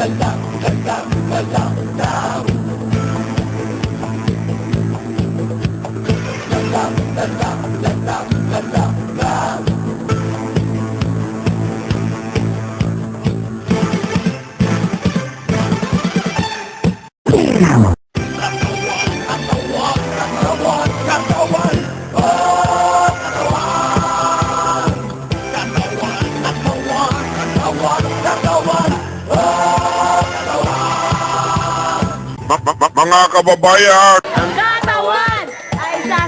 verdad. Mga kababayan, Ang katawan ay isa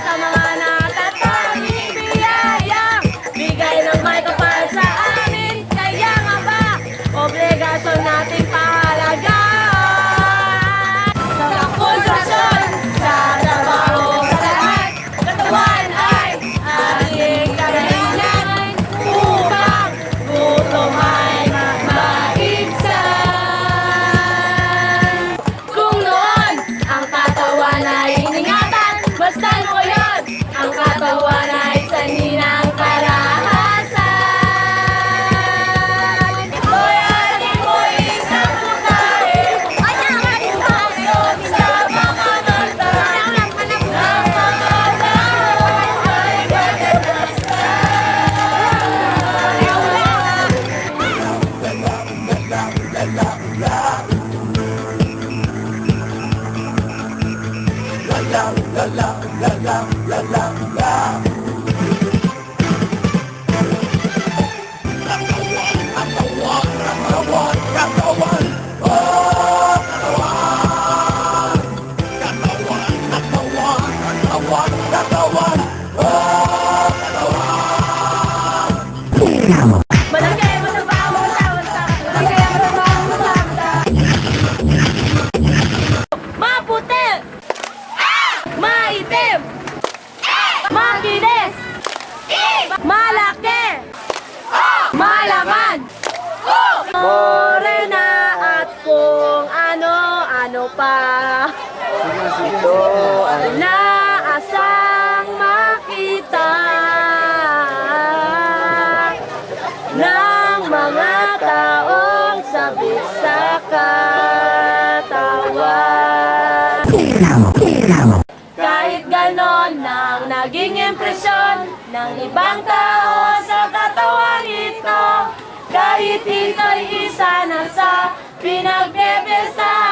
la la la la la la la la Come on. Maitim! Makinis! Malaki! Malaman! Morena at kung ano-ano pa Ito ay naasang makita ng mga taong sabik sa nang naging impresyon ng ibang tao sa katawan ito, kahit ito'y isa na sa pinagbebesahan.